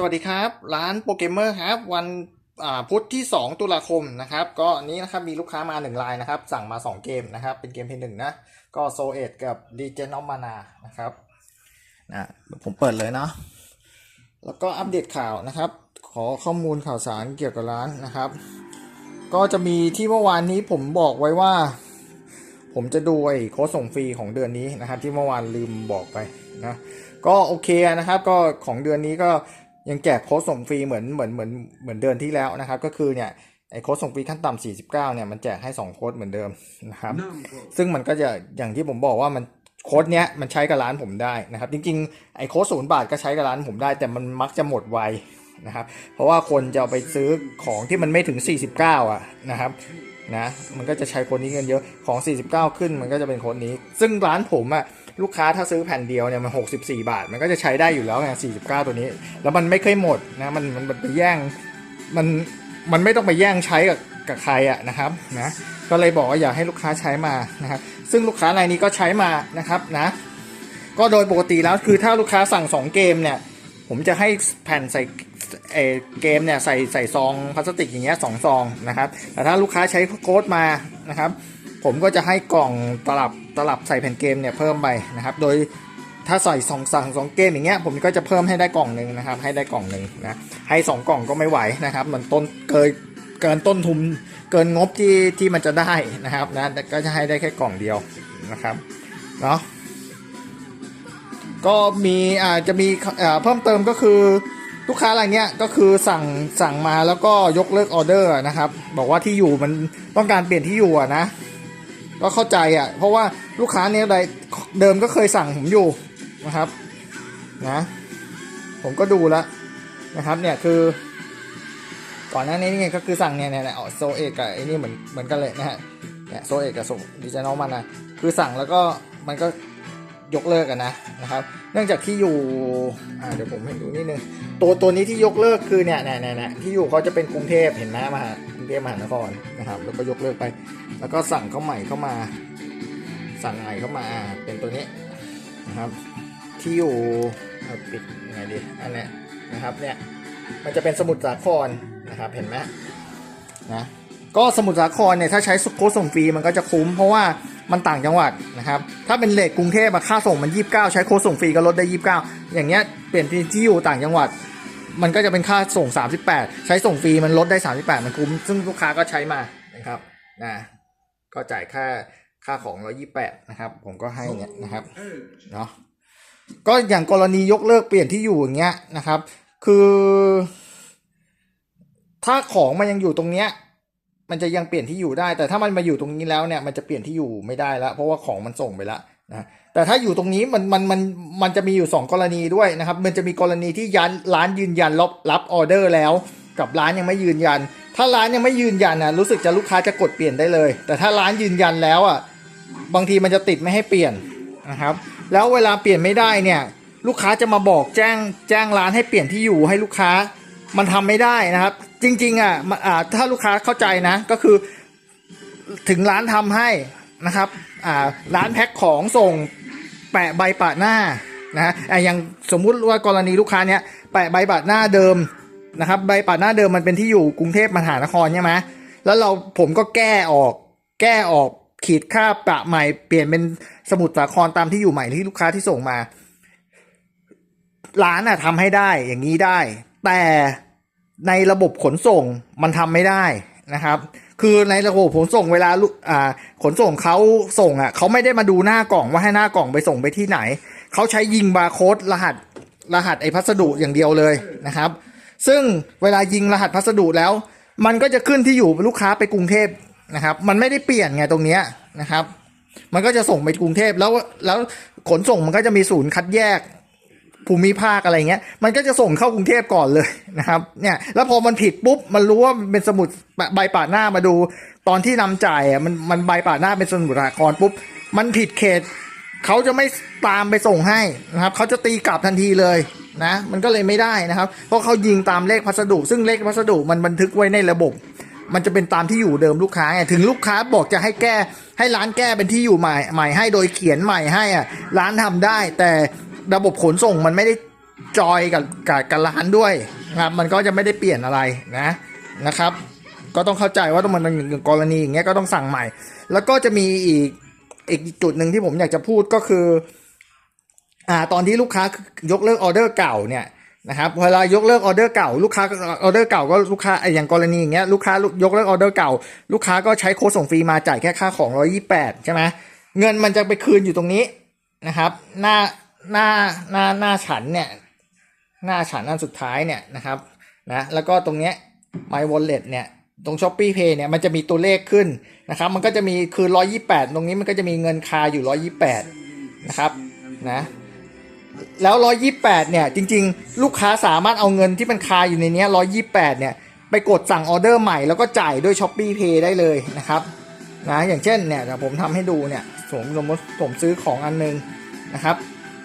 สวัสดีครับ ร้านโปรเกมเมอร์ครับ วันพุธที่ 2 ตุลาคมนะครับ ก็อันนี้นะครับมีลูกค้ามาหนึ่งรายนะครับ สั่งมา 2 เกมนะครับ เป็นเกมเพย์หนึ่งนะ ก็โซเอตกับดีเจนอมานานะครับนะผมเปิดเลยเนาะแล้วก็อัปเดตข่าวนะครับ ขอข้อมูลข่าวสารเกี่ยวกับร้านนะครับ ก็จะมีที่เมื่อวานนี้ผมบอกไว้ว่า ผมจะดูไอ้โค้ดส่งฟรีของเดือนนี้นะครับ ที่เมื่อวานลืมบอกไปนะก็โอเคนะครับ ก็ของเดือนนี้ก็ ยังแจกโค้ดส่งฟรีเหมือนเหมือนเหมือนเหมือนเดือนที่แล้วนะครับ ก็คือเนี่ยไอ้โค้ดส่งฟรีขั้นต่ำ49เนี่ยมันแจกให้ 2 โค้ดเหมือนเดิมนะครับ ซึ่งมันก็จะอย่างที่ผมบอกว่ามันโค้ดเนี้ยมันใช้กับร้านผมได้นะครับ จริงๆไอ้โค้ดศูนย์บาทก็ใช้กับร้านผมได้ แต่มันมักจะหมดไวนะครับ เพราะว่าคนจะเอาไปซื้อของที่มันไม่ถึง 49 อะนะครับนะมันก็จะใช้โค้ดนี้กันเยอะของ 49 ขึ้นมันก็จะเป็นโค้ดนี้ ซึ่งร้านผมอะ ลูกค้าถ้าซื้อแผ่นเดียวเนี่ยมัน 64 บาท มันก็จะใช้ได้อยู่แล้วไง49 ตัวนี้ แล้วมันไม่เคยหมดนะมันมันไปแย่งมันมันไม่ต้องไปแย่งใช้กับกับใครอะนะครับนะก็เลยบอกว่าอยากให้ลูกค้าใช้มานะครับซึ่งลูกค้ารายนี้ก็ใช้มานะครับนะก็โดยปกติแล้วคือถ้าลูกค้าสั่ง 2 เกมเนี่ยผมจะให้แผ่นใส่เออเกมเนี่ยใส่ใส่ซองพลาสติกอย่างเงี้ยสองซองนะครับแต่ถ้าลูกค้าใช้โค้ดมานะครับ ผมก็จะให้กล่องตลับ ตลับใส่แผ่นเกมเนี่ยเพิ่มไปนะครับ โดยถ้าใส่สองสั่งสองเกมอย่างเงี้ยผมก็จะเพิ่มให้ได้กล่องหนึ่งนะครับ ให้ได้กล่องหนึ่งนะให้สองกล่องก็ไม่ไหวนะครับ มันต้นเกินเกินต้นทุนเกินงบที่ที่มันจะได้นะครับนะก็จะให้ได้แค่กล่องเดียวนะครับเนาะก็มีอาจจะมีเพิ่มเติมก็คือลูกค้ารายเนี้ยก็คือสั่งสั่งมาแล้วก็ยกเลิกออเดอร์นะครับ บอกว่าที่อยู่มันต้องการเปลี่ยนที่อยู่นะ ก็เข้าใจอะ เพราะว่าลูกค้าเนี้ยใดเดิมก็เคยสั่งผมอยู่นะครับนะผมก็ดูแล้วนะครับเนี่ยคือก่อนหน้านี้นี่ก็คือสั่งเนี่ยเนี่ยเนี่ยโซเอกกับไอ้นี่เหมือนเหมือนกันเลยนะฮะเนี่ยโซเอกกับโซดิจินอลมันนะคือสั่งแล้วก็มันก็ยกเลิกกันนะนะครับ เนื่องจากที่อยู่อ่าเดี๋ยวผมให้ดูนิดนึงตัวตัวนี้ที่ยกเลิกคือเนี่ยเนี่ยเนี่ยเนี่ยที่อยู่เขาจะเป็นกรุงเทพเห็นไหมมหากรุงเทพมหานครนะครับ แล้วก็ยกเลิกไป แล้วก็สั่งเข้าใหม่เข้ามา สั่งใหม่เข้ามาเป็นตัวนี้นะครับ ที่อยู่ปิดยังไงดีอันเนี้ยนะครับเนี่ยมันจะเป็นสมุทรสาครนะครับเห็นไหมนะ ก็สมุทรสาครเนี่ยถ้าใช้โค้ดส่งฟรีมันก็จะคุ้ม เพราะว่ามันต่างจังหวัดนะครับถ้าเป็นเลทกรุงเทพอะค่าส่งมัน 29 ใช้โค้ดส่งฟรีก็ลดได้ 29 อย่างเงี้ยเปลี่ยนที่อยู่ต่างจังหวัด มันก็จะเป็นค่าส่ง 38 ใช้ส่งฟรีมันลดได้ 38 มันคุ้ม ซึ่งลูกค้าก็ใช้มานะครับนะก็จ่ายค่าค่าของ 128 นะครับ ผมก็ให้เนี่ยนะครับเนาะก็อย่างกรณียกเลิกเปลี่ยนที่อยู่อย่างเงี้ยนะครับ คือ ถ้าของมันยังอยู่ตรงเนี้ย มันจะยังเปลี่ยนที่อยู่ได้ แต่ถ้ามันมาอยู่ตรงนี้แล้วเนี่ยมันจะเปลี่ยนที่อยู่ไม่ได้แล้วเพราะว่าของมันส่งไปแล้วนะแต่ถ้าอยู่ตรงนี้มันมันมันมันจะมีอยู่ 2 กรณีด้วยนะครับ มันจะมีกรณีที่ยันร้านยืนยันรับรับออเดอร์แล้ว กับร้านยังไม่ยืนยัน ถ้าร้านยังไม่ยืนยันนะรู้สึกจะลูกค้าจะกดเปลี่ยนได้เลย แต่ถ้าร้านยืนยันแล้วอะบางทีมันจะติดไม่ให้เปลี่ยนนะครับ แล้วเวลาเปลี่ยนไม่ได้เนี่ยลูกค้าจะมาบอกแจ้งแจ้งร้านให้เปลี่ยนที่อยู่ให้ลูกค้ามันทำไม่ได้นะครับ จริงๆอะมันอ่าถ้าลูกค้าเข้าใจนะ ก็คือถึงร้านทำให้นะครับอ่าร้านแพ็คของส่งแปะใบปะหน้านะฮะอะอย่างสมมุติว่ากรณีลูกค้าเนี้ยแปะใบปะหน้าเดิมนะครับใบปะหน้าเดิมมันเป็นที่อยู่กรุงเทพมหานครใช่ไหมแล้วเราผมก็แก้ออก แก้ออกขีดค่าประใหม่เปลี่ยนเป็นสมุดสาครตามที่อยู่ใหม่ที่ลูกค้าที่ส่งมา ร้านอะทำให้ได้อย่างนี้ได้ แต่ ในระบบขนส่งมันทำไม่ได้นะครับ คือในระบบขนส่งเวลาอ่าขนส่งเขาส่งอะเขาไม่ได้มาดูหน้ากล่องว่าให้หน้ากล่องไปส่งไปที่ไหน เขาใช้ยิงบาร์โค้ดรหัสรหัสไอพัสดุอย่างเดียวเลยนะครับ ซึ่งเวลายิงรหัสพัสดุแล้ว มันก็จะขึ้นที่อยู่ลูกค้าไปกรุงเทพนะครับ มันไม่ได้เปลี่ยนไงตรงเนี้ยนะครับ มันก็จะส่งไปกรุงเทพแล้วแล้วขนส่งมันก็จะมีศูนย์คัดแยก ภูมิภาคอะไรเงี้ย มันก็จะส่งเข้ากรุงเทพก่อนเลยนะครับ เนี่ย แล้วพอมันผิดปุ๊บ มันรู้ว่าเป็นสมุดใบป่าดหน้ามาดู ตอนที่นำจ่ายอะ มัน มันใบป่าดหน้าเป็นสมุดสาครปุ๊บ มันผิดเขต เขาจะไม่ตามไปส่งให้นะครับ เขาจะตีกลับทันทีเลยนะ มันก็เลยไม่ได้นะครับ เพราะเขายิงตามเลขพัสดุ ซึ่งเลขพัสดุมันบันทึกไว้ในระบบ มันจะเป็นตามที่อยู่เดิมลูกค้าไง ถึงลูกค้าบอกจะให้แก้ ให้ร้านแก้เป็นที่อยู่ใหม่ ใหม่ให้ โดยเขียนใหม่ให้อะ ร้านทำได้ แต่ ระบบขนส่งมันไม่ได้จอยกับกับกับร้านด้วยนะครับมันก็จะไม่ได้เปลี่ยนอะไรนะนะครับ ก็ต้องเข้าใจว่าต้องมันเป็นกรณีอย่างเงี้ยก็ต้องสั่งใหม่ แล้วก็จะมีอีกอีกจุดหนึ่งที่ผมอยากจะพูดก็คืออ่าตอนที่ลูกค้ายกเลิกออเดอร์เก่าเนี่ยนะครับเวลายกเลิกออเดอร์เก่าลูกค้าออเดอร์เก่าก็ลูกค้าไออย่างกรณีอย่างเงี้ยลูกค้ายกเลิกออเดอร์เก่า ลูกค้าก็ใช้โค้ดส่งฟรีมาจ่ายแค่ค่าของ 128 ใช่ไหมเงินมันจะไปคืนอยู่ตรงนี้นะครับ หน้า หน้าหน้าหน้าฉันเนี่ยหน้าฉันอันสุดท้ายเนี่ยนะครับนะแล้วก็ตรงเนี้ย My Wallet เนี่ยตรง s h o p e e Pay เนี่ยมันจะมีตัวเลขขึ้นนะครับมันก็จะมีคือ 128 ตรงนี้มันก็จะมีเงินคาอยู่ 128 นะครับนะแล้ว 128 เนี่ยจริง ๆ ลูกค้าสามารถเอาเงินที่มันคาอยู่ในนี้ย128 เนี่ยไปกดสั่งออเดอร์ใหม่แล้วก็จ่ายด้วย s h o p e e Pay ได้เลยนะครับนะอย่างเช่นเนี่ยเดี๋ยวผมทำให้ดูเนี่ยผมสมมติผมซื้อของอันนึงนะครับ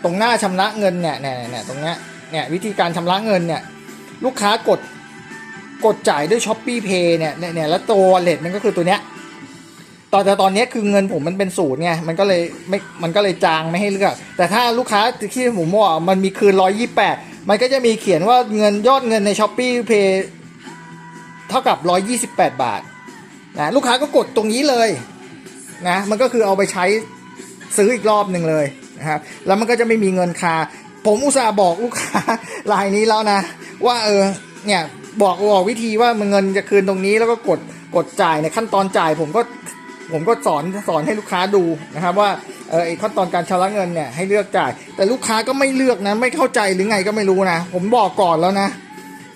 ตรงหน้าชำระเงินเนี่ยเนี่ยเนี่ยตรงเนี้ยเนี่ยวิธีการชำระเงินเนี่ยลูกค้ากดกดจ่ายด้วยช้อปปี้เพย์เนี่ยเนี่ยแล้วตัวเลทมันก็คือตัวเนี้ยตอนแต่ตอนนี้คือเงินผมมันเป็นศูนย์ไงมันก็เลยไม่มันก็เลยจางไม่ให้เลือก แต่ถ้าลูกค้าที่ผมบอกมันมีคืนร้อยยี่แปดมันก็จะมีเขียนว่าเงินยอดเงินในช้อปปี้เพย์เท่ากับร้อยยี่สิบแปดบาทนะลูกค้าก็กดตรงนี้เลยนะมันก็คือเอาไปใช้ซื้ออีกรอบหนึ่งเลย นะครับ แล้วมันก็จะไม่มีเงินคา ผมอุตส่าห์บอกลูกค้ารายนี้แล้วนะ ว่าเออเนี่ยบอกบอกวิธีว่ามันเงินจะคืนตรงนี้แล้วก็กดกดจ่ายในขั้นตอนจ่าย ผมก็ผมก็สอนสอนให้ลูกค้าดูนะครับว่าเออไอขั้นตอนการชำระเงินเนี่ยให้เลือกจ่าย แต่ลูกค้าก็ไม่เลือกนะไม่เข้าใจหรือไงก็ไม่รู้นะ ผมบอกก่อนแล้วนะ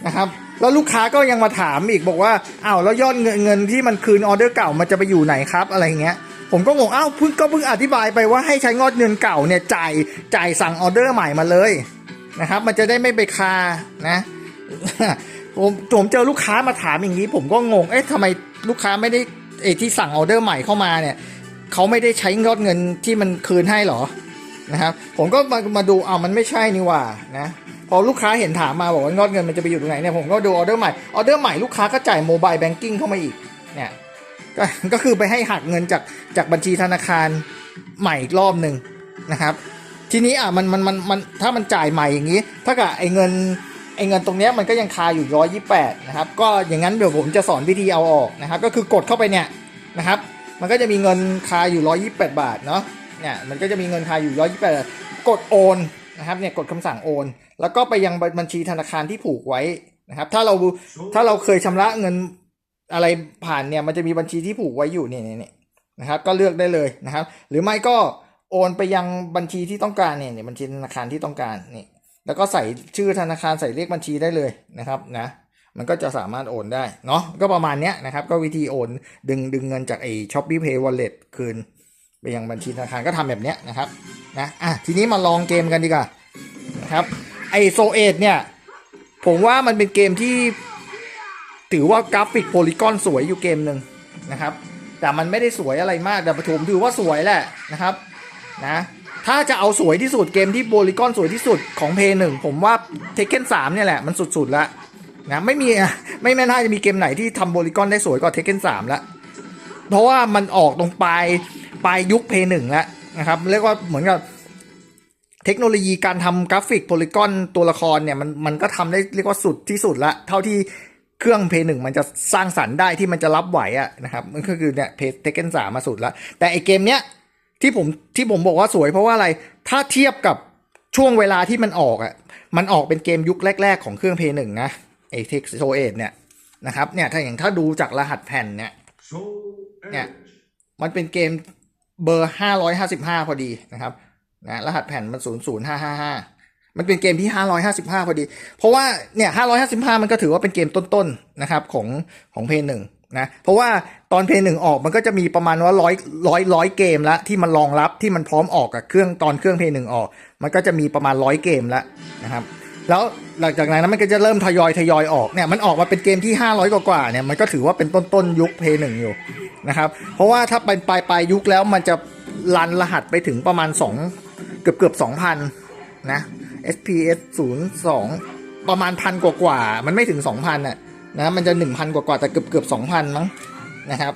นะครับแล้วลูกค้าก็ยังมาถามอีกบอกว่าอ้าวแล้วยอดเงินเงินที่มันคืนออเดอร์เก่ามันจะไปอยู่ไหนครับอะไรเงี้ย ผมก็งงอ้าวเพิ่งก็เพิ่งอธิบายไปว่าให้ใช้งอดเงินเก่าเนี่ยจ่ายจ่ายสั่งออเดอร์ใหม่มาเลยนะครับ มันจะได้ไม่ไปคานะผมผมเจอลูกค้ามาถามอย่างนี้ ผมก็งงเอ๊ะทำไมลูกค้าไม่ได้เอที่สั่งออเดอร์ใหม่เข้ามาเนี่ยเขาไม่ได้ใช้ยอดเงินที่มันคืนให้หรอนะครับ ผมก็มามาดูเอ้ามันไม่ใช่นี่ว่านะพอลูกค้าเห็นถามมาบอกว่ายอดเงินมันจะไปอยู่ตรงไหนเนี่ยผมก็ดูออเดอร์ใหม่ออเดอร์ใหม่ลูกค้าก็จ่ายโมบายแบงกิ้งเข้ามาอีกเนี่ย ก็ก็คือไปให้หักเงินจากจากบัญชีธนาคารใหม่อีกรอบหนึ่งนะครับ ทีนี้อะมันมันมันมันถ้ามันจ่ายใหม่อย่างนี้ ถ้ากับไอ้เงินไอ้เงินตรงเนี้ยมันก็ยังคาอยู่ร้อยยี่แปดนะครับก็อย่างนั้นเดี๋ยวผมจะสอนวิธีเอาออกนะครับ ก็คือกดเข้าไปเนี่ยนะครับ มันก็จะมีเงินคาอยู่ร้อยยี่แปดบาทเนาะเนี่ยมันก็จะมีเงินคาอยู่ร้อยยี่แปดกดโอนนะครับเนี่ยกดคำสั่งโอน แล้วก็ไปยังบัญชีธนาคารที่ผูกไว้นะครับ ถ้าเราถ้าเราเคยชำระเงิน อะไรผ่านเนี่ยมันจะมีบัญชีที่ผูกไว้อยู่เนี่ยเนี่ยเนี่ยนะครับก็เลือกได้เลยนะครับ หรือไม่ก็โอนไปยังบัญชีที่ต้องการเนี่ยเนี่ยบัญชีธนาคารที่ต้องการนี่แล้วก็ใส่ชื่อธนาคารใส่เลขบัญชีได้เลยนะครับนะมันก็จะสามารถโอนได้เนาะก็ประมาณเนี้ยนะครับ ก็วิธีโอนดึงดึงเงินจากไอ้ Shopee Pay Wallet คืน ไปยังบัญชีธนาคารก็ทำแบบเนี้ยนะครับนะอะทีนี้มาลองเกมกันดีกว่านะครับไอโซเอเนี่ยผมว่ามันเป็นเกมที่ ถือว่ากราฟิกโพลีกอนสวยอยู่เกมหนึ่งนะครับ แต่มันไม่ได้สวยอะไรมากแต่ผมถือว่าสวยแหละนะครับนะถ้าจะเอาสวยที่สุดเกมที่โพลีกอนสวยที่สุดของเพย์หนึ่งผมว่าเทคเ e นสามเนี่ยแหละมันสุดๆแล้วนะไม่มีไม่ไม่น่าจะมีเกมไหนที่ทำโพลีกอนได้สวยกว่าเทคเ e นสามล้วเพราะว่ามันออกตรงปลายปลายยุคเพย์หนึ่งแล้วนะครับเรียกว่าเหมือนกับเทคโนโลยีการทำกราฟิกโพลีกอนตัวละครเนี่ยมันมันก็ทำได้เรียกว่าสุดที่สุดละ เท่าที่ เครื่องเพย์หนึ่งมันจะสร้างสรรค์ได้ที่มันจะรับไหวอะนะครับมันก็คือเนี่ยเพย์เทคเกนสามมาสุดละแต่ไอเกมเนี้ยที่ผมที่ผมบอกว่าสวยเพราะว่าอะไรถ้าเทียบกับช่วงเวลาที่มันออกอะมันออกเป็นเกมยุคแรก ๆ ของเครื่องเพย์หนึ่งนะไอเทคโซเอเนี่ยนะครับเนี่ยถ้าอย่างถ้าดูจากรหัสแผ่นเนี่ยเนี่ยมันเป็นเกมเบอร์ห้าร้อยห้าสิบห้าพอดีนะครับนะรหัสแผ่นมันศูนย์ศูนย์ห้าห้าห้า มันเป็นเกมที่ห้าร้อยห้าสิบห้าพอดี เพราะว่าเนี่ยห้าร้อยห้าสิบห้ามันก็ถือว่าเป็นเกมต้นๆนะครับของของเพย์หนึ่งนะ เพราะว่าตอนเพย์หนึ่งออกมันก็จะมีประมาณว่าร้อยร้อยร้อยเกมแล้วที่มันรองรับที่มันพร้อมออกกับเครื่องตอนเครื่องเพย์หนึ่งออก มันก็จะมีประมาณร้อยเกมแล้วนะครับ แล้วหลังจากนั้นมันก็จะเริ่มทยอยทยอยออกเนี่ยมันออกมาเป็นเกมที่ 500 กว่ากว่าๆเนี่ยมันก็ถือว่าเป็นต้นต้นๆยุคเพย์หนึ่งอยู่นะครับเพราะว่าถ้าเป็นปลายปลายยุคแล้วมันจะรันรหัสไปถึงประมาณ2เกือบเกือบ2,000นะ SPS 02 ประมาณพันกว่ากว่า มันไม่ถึง 2,000น่ะนะมันจะ 1,000 กว่ากว่าแต่เกือบเกือบ2,000 มั้งนะครับ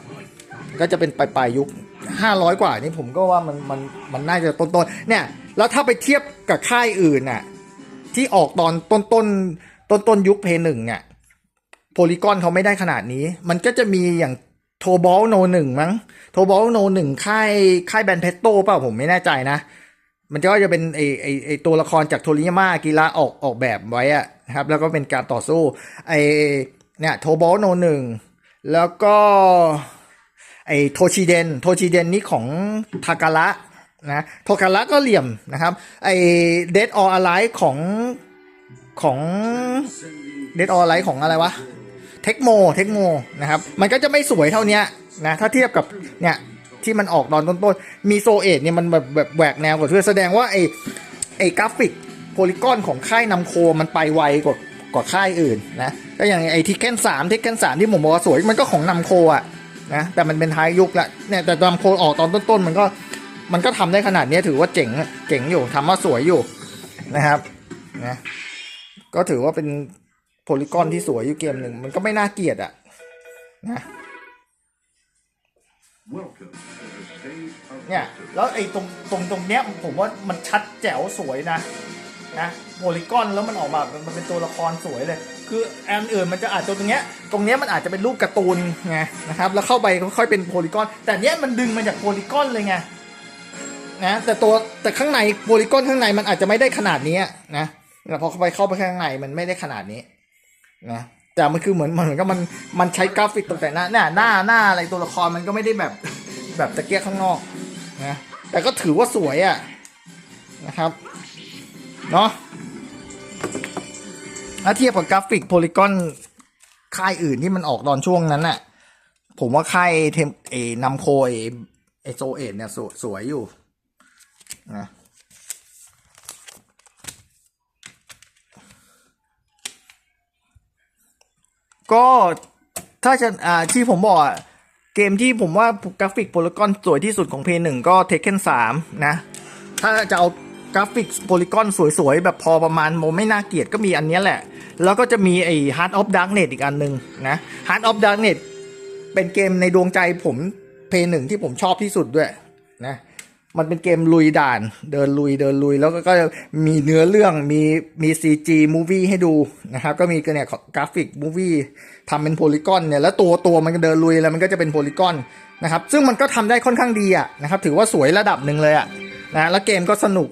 ก็จะเป็นปลายปลายยุค 500 กว่านี่ผมก็ว่ามันมันมันน่าจะต้นต้นเนี่ยแล้วถ้าไปเทียบกับค่ายอื่นน่ะที่ออกตอนต้นต้นต้นต้นยุคเพย์หนึ่งเนี่ยโพลีกอนเขาไม่ได้ขนาดนี้ มันก็จะมีอย่างโทบอลโนหนึ่งมั้ง โทบอลโนหนึ่งค่ายค่ายแบนเพตโตเปล่าผมไม่แน่ใจนะ มันก็จะเป็นไอไอไอตัวละครจากโทริยาม่ากีฬาออกออกแบบไว้อะนะครับ แล้วก็เป็นการต่อสู้ไอเนี่ยโทบอลโนหนึ่งแล้วก็ไอโทชิเดนโทชิเดนนี่ของทาการะนะโทการะก็เหลี่ยมนะครับไอเดดอออะไรของของเดดอออะไรของอะไรวะเทคโมเทคโมนะครับ มันก็จะไม่สวยเท่านี้นะถ้าเทียบกับเนี่ย ที่มันออกตอนต้นๆ มีโซเอทเนี่ยมันแบบแบบแหวกแนวกว่าเพื่อแสดงว่าไอไอกราฟิกโพลิกอนของค่ายนำโคมันไปไวกว่ากว่าค่ายอื่นนะก็อย่างไอทิเกนสามทิเกนสามที่ผมบอกว่าสวยมันก็ของนำโคอะนะแต่มันเป็นท้ายยุคละเนี่ยแต่นำโคออกตอนต้นๆ มันก็มันก็ทำได้ขนาดนี้ถือว่าเจ๋งเจ๋งอยู่ทำว่าสวยอยู่นะครับนะก็ถือว่าเป็นโพลิกอนที่สวยอยู่เกมหนึ่งมันก็ไม่น่าเกลียดอะนะ เนี่ยแล้วไอ้ตรงตรงตรงเนี้ยผมว่ามันชัดแจ๋วสวยนะนะโพลิกอนแล้วมันออกมามันเป็นตัวละครสวยเลย คืออันอื่นมันจะอาจจะตรงเนี้ยตรงเนี้ยมันอาจจะเป็นรูปการ์ตูนไงนะครับ แล้วเข้าไปค่อยเป็นโพลิกอน แต่เนี้ยมันดึงมาจากโพลิกอนเลยไงนะแต่ตัวแต่ข้างในโพลิกอนข้างในมันอาจจะไม่ได้ขนาดนี้นะแต่พอเข้าไปเข้าไปข้างในมันไม่ได้ขนาดนี้นะ แต่มันคือเหมือนมันเหมือนกับมันมันใช้กราฟิกตกแต่งหน้าหน้าหน้าหน้าอะไรตัวละครมันก็ไม่ได้แบบแบบตะเกียกข้างนอกนะแต่ก็ถือว่าสวยอะนะครับเนาะถ้าเทียบกับกราฟิกโพลิกอนค่ายอื่นที่มันออกตอนช่วงนั้นน่ะ ผมว่าค่ายเทมเอนำโคเอเอโซเอเนี่ยสวยสวยอยู่นะ ก็ถ้าจะอ่าที่ผมบอกอะเกมที่ผมว่ากราฟิกโพลิกอนสวยที่สุดของเพย์หนึ่งก็เทคเ e นสามนะ ถ้าจะเอากราฟิกโพลิกอนสวยๆ แบบพอประมาณโมไม่น่าเกลียดก็มีอันนี้แหละ แล้วก็จะมีไอ้ Heart of Darkness อีกอันหนึ่งนะ Heart of Darkness เป็นเกมในดวงใจผมเพย์หนึ่งที่ผมชอบที่สุดด้วยนะ มันเป็นเกมลุยด่าน เดินลุยเดินลุย แล้วก็ก็มีเนื้อเรื่องมีมี CG movie ให้ดูนะครับ ก็มีเนี่ยกราฟิก movie ทำเป็นโพลีกอนเนี่ยแล้วตัวตัวมันก็เดินลุยแล้วมันก็จะเป็นโพลีกอนนะครับซึ่งมันก็ทำได้ค่อนข้างดีอะนะครับถือว่าสวยระดับหนึ่งเลยอะนะแล้วเกมก็สนุก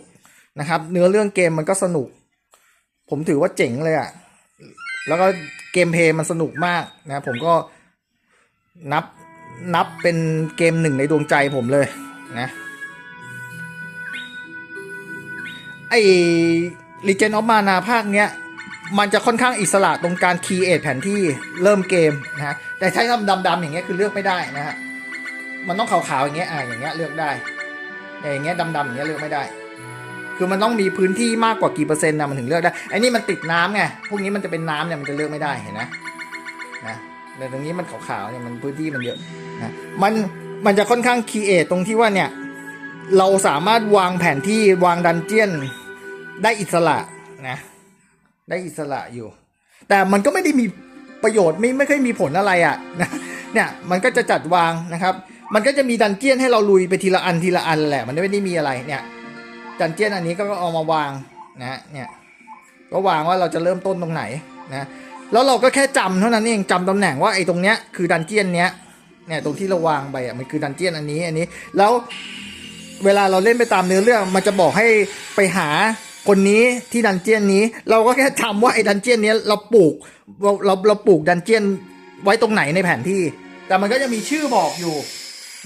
นะครับ เนื้อเรื่องเกมมันก็สนุก ผมถือว่าเจ๋งเลยอะแล้วก็เกมเพย์มันสนุกมากนะผมก็นับนับเป็นเกมหนึ่งในดวงใจผมเลยนะ ไอ้ Legend of Mana ภาคเนี้ย มันจะค่อนข้างอิสระตรงการคีเอทแผนที่เริ่มเกมนะฮะแต่ใช้ทำดำๆอย่างเงี้ยคือเลือกไม่ได้นะฮะมันต้องขาวๆอย่างเงี้ยอ่าอย่างเงี้ยเลือกได้แต่อย่างเงี้ยดำๆอย่างเงี้ยเลือกไม่ได้ คือมันต้องมีพื้นที่มากกว่ากี่เปอร์เซ็นต์นะมันถึงเลือกได้ไอ้นี่มันติดน้ำไงพวกนี้มันจะเป็นน้ำเนี่ยมันจะเลือกไม่ได้เห็นนะนะแต่ตรงนี้มันขาวๆเนี่ยมันพื้นที่มันเยอะนะมันมันจะค่อนข้างคีเอทตรงที่ว่าเนี่ย เราสามารถวางแผนที่วางดันเจียนได้อิสระนะ ได้อิสระอยู่ แต่มันก็ไม่ได้มีประโยชน์ไม่ไม่เคยมีผลอะไรอะ่ะนะเนี่ยมันก็จะจัดวางนะครับ มันก็จะมีดันเจียนให้เราลุยไปทีละอันทีละอันแหละ มันไม่ได้มีอะไรเนี่ย ดันเจียนอันนี้ก็เอามาวางนะเนี่ยก็วางว่าเราจะเริ่มต้นตรงไหนนะแล้วเราก็แค่จำเท่านั้นเองจำตำแหน่งว่าไอ้ตรงเนี้ยคือดันเจียนเนี้ยเนี่ยตรงที่เราวางไปอะมันคือดันเจียนอันนี้อันนี้ แล้ว เวลาเราเล่นไปตามเนื้อเรื่อง มันจะบอกให้ไปหาคนนี้ที่ดันเจียนนี้ เราก็แค่จำว่าไอ้ดันเจียนนี้เราปลูกเราเราเราปลูกดันเจียนไว้ตรงไหนในแผนที่ แต่มันก็จะมีชื่อบอกอยู่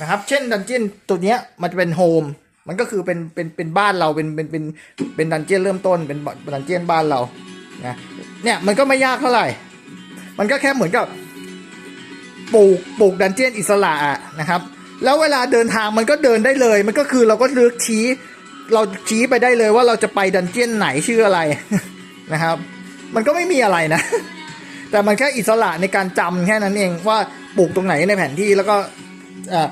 นะครับ เช่นดันเจียนตัวเนี้ยมันจะเป็นโฮมมันก็คือเป็นเป็นเป็นบ้านเราเป็นเป็นเป็นเป็นดันเจียนเริ่มต้นเป็นดันเจียนบ้านเรานะเนี่ยมันก็ไม่ยากเท่าไหร่ มันก็แค่เหมือนกับปลูกปลูกดันเจียนอิสระนะครับ แล้วเวลาเดินทางมันก็เดินได้เลย มันก็คือเราก็เลือกชี้ เราชี้ไปได้เลยว่าเราจะไปดันเจียนไหนชื่ออะไรนะครับ มันก็ไม่มีอะไรนะ แต่มันแค่อิสระในการจำแค่นั้นเองว่าปลูกตรงไหนในแผนที่แล้วก็อ่า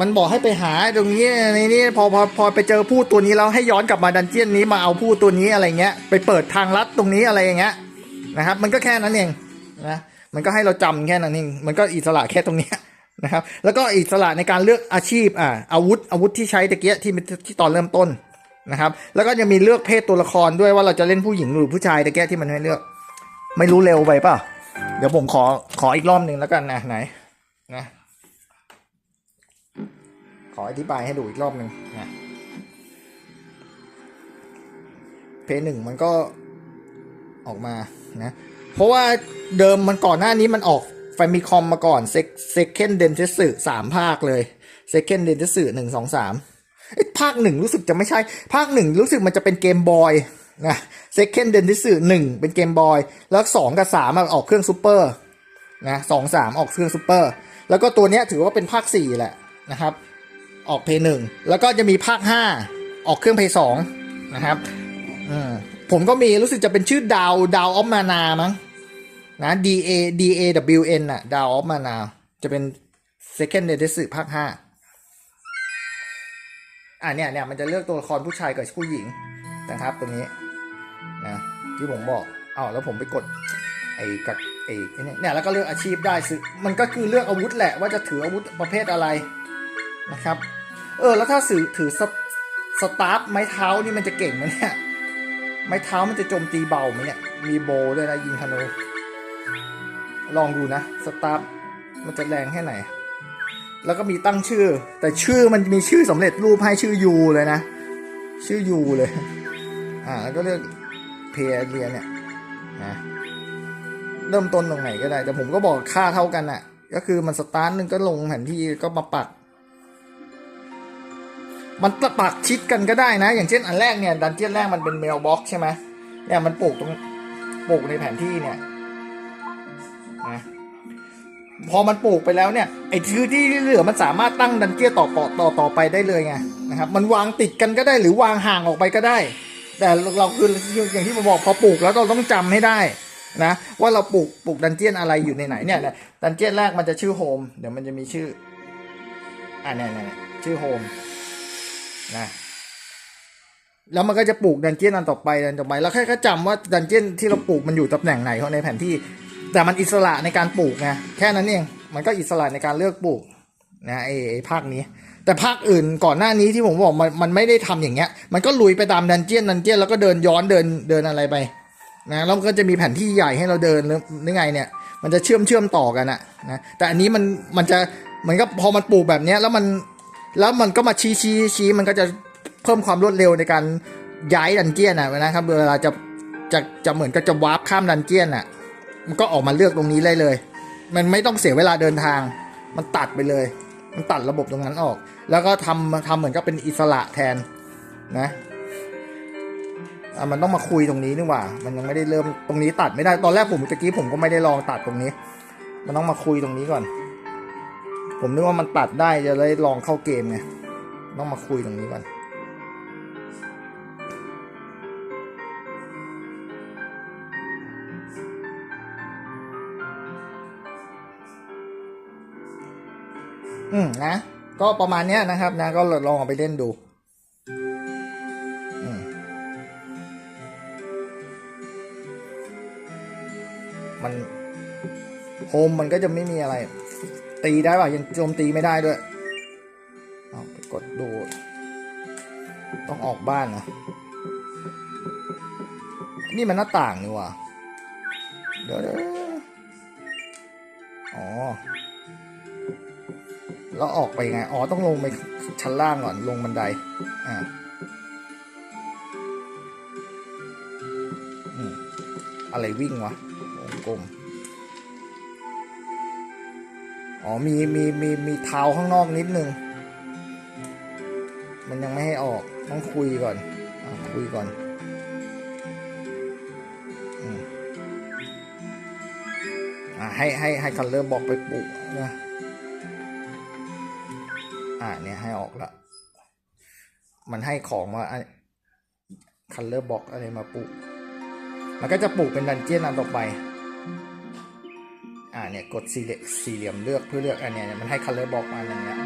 มันบอกให้ไปหาตรงนี้ในนี้พอพอพอไปเจอพูดตัวนี้แล้วให้ย้อนกลับมาดันเจียนนี้มาเอาพูดตัวนี้อะไรเงี้ย ไปเปิดทางลัดตรงนี้อะไรอย่างเงี้ยนะครับ มันก็แค่นั้นเองนะมันก็ให้เราจำแค่นั้นเองมันก็อิสระแค่ตรงเนี้ย นะครับ แล้วก็อิสระในการเลือกอาชีพอ่าอาวุธอาวุธที่ใช้ตะเกียที่ที่ตอนเริ่มต้นนะครับ แล้วก็จะมีเลือกเพศตัวละครด้วยว่าเราจะเล่นผู้หญิงหรือผู้ชายต่แก้ที่มันไม่เลือก ไม่รู้เร็วไปป่ะ เดี๋ยวผมขอขออีกรอบหนึ่งแล้วกันนะไหนนะขออธิบายให้ดูอีกรอบหนึ่งนะเพย์หนึ่งมันก็ออกมานะ เพราะว่าเดิมมันก่อนหน้านี้มันออก ฟมิคอมมาก่อนเซเซคันเดนเทสึสามภาคเลยเซคันเดนเทสึหนึ่งสองสามภาคหนึ่งรู้สึกจะไม่ใช่ ภาคหนึ่งรู้สึกมันจะเป็นเกมบอยนะเซคันเดนเทสึหนึ่งเป็นเกมบอย แล้วสองกับสามออกเครื่องซูเปอร์นะสองสามออกเครื่องซูเปอร์แล้วก็ตัวเนี้ยถือว่าเป็นภาคสี่แหละนะครับ ออกเพย์หนึ่งแล้วก็จะมีภาคห้าออกเครื่องเพย์สองนะครับผมก็มีรู้สึกจะเป็นชื่อดาวดาวออฟมานามั้ง นะ D A D A W N อะดาวออฟมานาจะเป็น second d e d e s ภาคห้าอะเนี่ยเนี่ยมันจะเลือกตัวละครผู้ชายกับผู้หญิงนะครับตรงนี้นะที่ผมบอกอ้าวแล้วผมไปกดไอ้กับไอ้เนี่ยแล้วก็เลือกอาชีพได้ซื้อมันก็คือเลือกอาวุธแหละว่าจะถืออาวุธประเภทอะไรนะครับ เออแล้วถ้าสื่อถือสตสตาร์ฟไม้เท้านี่มันจะเก่งไหมเนี่ยไม้เท้ามันจะโจมตีเบาไหมเนี่ยมีโบด้วยนะยิงธนู ลองดูนะสตาร์ทมันจะแรงแค่ไหน แล้วก็มีตั้งชื่อ แต่ชื่อมันมีชื่อสำเร็จรูปให้ชื่อยูเลยนะ ชื่อยูเลย อ่าแล้วก็เลือกเพย์เรียเนี่ยนะเริ่มต้นตรงไหนก็ได้ แต่ผมก็บอกค่าเท่ากันอะ่ะ ก็คือมันสตาร์ทหนึงก็ลงแผนที่ก็มาปัก มันปักชิดกันก็ได้นะ อย่างเช่นอันแรกเนี่ย ดันเจี้ยนแรกมันเป็นเมลบ็อกใช่ไหมเนี่ยมันปลูกตรงปลูกในแผนที่เนี่ย พอมันปลูกไปแล้วเนี่ยไอ้ชื่อที่เหลือมันสามารถตั้งดันเจี้ยต่อต่อต่อต่อไปได้เลยไงนะครับมันวางติดกันก็ได้หรือวางห่างออกไปก็ได้ แต่เราคืออย่างที่ผมบอกพอปลูกแล้วเราต้องจำให้ได้นะว่าเราปลูกปลูกดันเจี้ยนอะไรอยู่ในไหนเนี่ยดันเจี้ยนแรกมันจะชื่อโฮมเดี๋ยวมันจะมีชื่ออ่าเนี่ยเนี่ยชื่อโฮมนะแล้วมันก็จะปลูกดันเจี้ยนอันต่อไปดันต่อไป แล้วแค่แค่จำว่าดันเจี้ยนที่เราปลูกมันอยู่ตำแหน่งไหนของในแผนที่ แต่มันอิสระในการปลูกไงแค่นั้นเองมันก็อิสระในการเลือกปลูกนะไอ้ไอ้ภาคนี้ แต่ภาคอื่นก่อนหน้านี้ที่ผมบอกมันมันไม่ได้ทำอย่างเงี้ย มันก็ลุยไปตามดันเจียนดันเจียนแล้วก็เดินย้อนเดินเดินอะไรไปนะแล้วก็จะมีแผนที่ใหญ่ให้เราเดินหรือหรือไงเนี่ยมันจะเชื่อมเชื่อมต่อกันอะนะแต่อันนี้มันมันจะมันก็พอมันปลูกแบบเนี้ยแล้วมันแล้วมันก็มาชี้ชี้ชี้มันก็จะเพิ่มความรวดเร็วในการย้ายดันเจียนอะนะครับเวลาจะจะจะเหมือนกับจะวาร์ปข้ามดันเจียนอะ มันก็ออกมาเลือกตรงนี้ได้เลย มันไม่ต้องเสียเวลาเดินทาง มันตัดไปเลย มันตัดระบบตรงนั้นออก แล้วก็ทำทำเหมือนกับเป็นอิสระแทนนะมันต้องมาคุยตรงนี้นี่หว่า มันยังไม่ได้เริ่มตรงนี้ตัดไม่ได้ ตอนแรกผมตะกี้ผมก็ไม่ได้ลองตัดตรงนี้ มันต้องมาคุยตรงนี้ก่อน ผมนึกว่ามันตัดได้จะได้ลองเข้าเกมไง ต้องมาคุยตรงนี้ก่อน อืมนะ ก็ประมาณเนี้ยนะครับนะก็ลองเอาไปเล่นดูมันโฮมมันก็จะไม่มีอะไร ตีได้ป่ะยังโจมตีไม่ได้ด้วยเอาไปกดดู ต้องออกบ้านนะนี่มันหน้าต่างนี่ว่ะเดี๋ยวเดี๋ยวอ๋อ แล้วออกไปไง อ๋อ ต้องลงไปชั้นล่างก่อน ลงบันได อ่าอืมอะไรวิ่งวะวงกลม อ๋อ มี มี มี มีเท้าข้างนอกนิดนึง มันยังไม่ให้ออก ต้องคุยก่อนอคุยก่อนอ่าให้ ให้ ให้คันเลอร์บอกไปปลูกนะ อ่าเนี่ยให้ออกละ มันให้ของมาคันเลอร์บ็อกอะไรมาปลูก มันก็จะปลูกเป็นดันเจี้ยนอันต่อไป อ่าเนี่ยกดสี่เหลี่ยมสี่เหลี่ยมเลือกเพื่อเลือกอันเนี้ยมันให้คันเลอร์บ็อกมาอย่างเงี้ย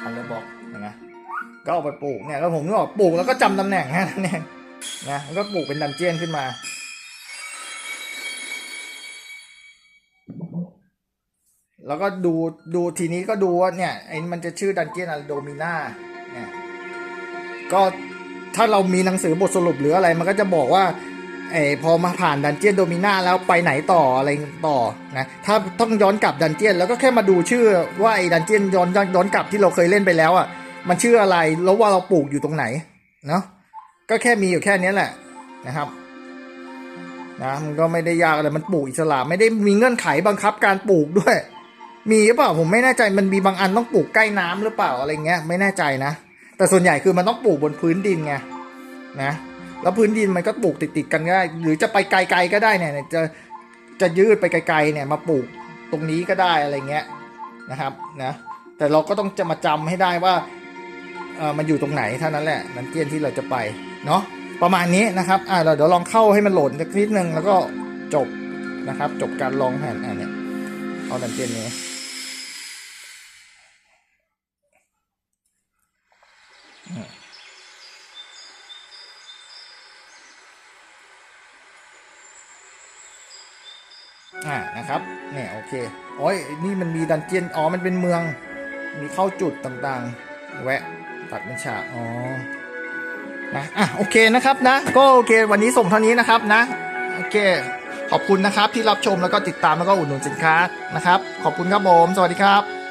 คันเลอร์บ็อกนะก็เอาไปปลูกเนี่ยแล้วผมนึกออกปลูกแล้วก็จำตำแหน่งนั้นเองนะแล้วก็ปลูกเป็นดันเจี้ยนขึ้นมา แล้วก็ดูดูทีนี้ก็ดูว่าเนี่ยไอ้มันจะชื่อดันเจียนอโดมิน่าเนี่ยก็ถ้าเรามีหนังสือบทสรุปหรืออะไร มันก็จะบอกว่าเออพอมาผ่านดันเจียนโดมิน่าแล้วไปไหนต่ออะไรต่อนะถ้าต้องย้อนกลับดันเจียนแล้วก็แค่มาดูชื่อว่าไอ้ดันเจียนย้อนย้อนย้อนกลับที่เราเคยเล่นไปแล้วอะมันชื่ออะไรแล้วว่าเราปลูกอยู่ตรงไหนเนาะก็แค่มีอยู่แค่นี้แหละนะครับนะมันก็ไม่ได้ยากอะไรมันปลูกอิสระไม่ได้มีเงื่อนไขบังคับการปลูกด้วย มีหรือเปล่าผมไม่แน่ใจมันมีบางอันต้องปลูกใกล้น้ำหรือเปล่าอะไรเงี้ยไม่แน่ใจนะ แต่ส่วนใหญ่คือมันต้องปลูกบนพื้นดินไงนะแล้วพื้นดินมันก็ปลูกติดๆกันก็ได้หรือจะไปไกลๆก็ได้เนี่ยจะจะยืดไปไกลๆเนี่ยมาปลูกตรงนี้ก็ได้อะไรเงี้ยนะครับนะแต่เราก็ต้องจะมาจำให้ได้ว่าเออมันอยู่ตรงไหนเท่านั้นแหละนันเจียนที่เราจะไปเนาะประมาณนี้นะครับอ่าเราเดี๋ยวลองเข้าให้มันโหลดสักนิดนึงแล้วก็จบนะครับ จบการลองแผ่นอ่าเนี่ยเอาดันเจียนนี้ อ่า นะครับเนี่ยโอเคโอ้ยนี่มันมีดันเจียนอ๋อมันเป็นเมือง มีเข้าจุดต่างๆ แวะตัดเป็นฉากอ๋อนะอะโอเคนะครับนะ ก็โอเควันนี้ส่งเท่านี้นะครับนะโอเค ขอบคุณนะครับที่รับชมแล้วก็ติดตามแล้วก็อุดหนุนสินค้านะครับ ขอบคุณครับผม สวัสดีครับ